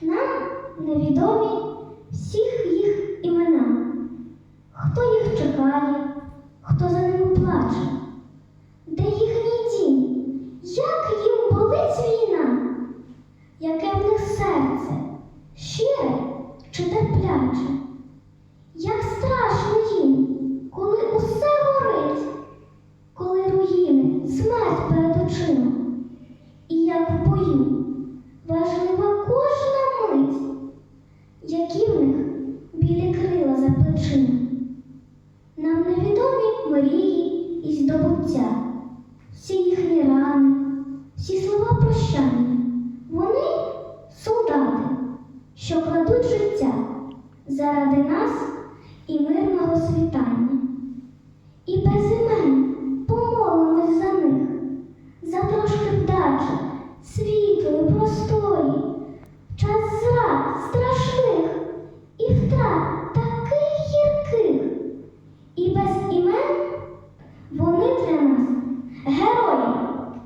Нам невідомі всіх їх імена, хто їх чекає, хто за ними плаче, де їхній дім, як їм болить війна, яке в них серце, щире чи терпляче, як страшно їм, коли усе горить, коли руїни, смерть перед очима, і як в бою важлива кожна мить, які в них білі крила за плечима. Нам мрії і здобуття, всі їхні рани, всі слова прощання. Вони солдати, що кладуть життя заради нас і мирного світання.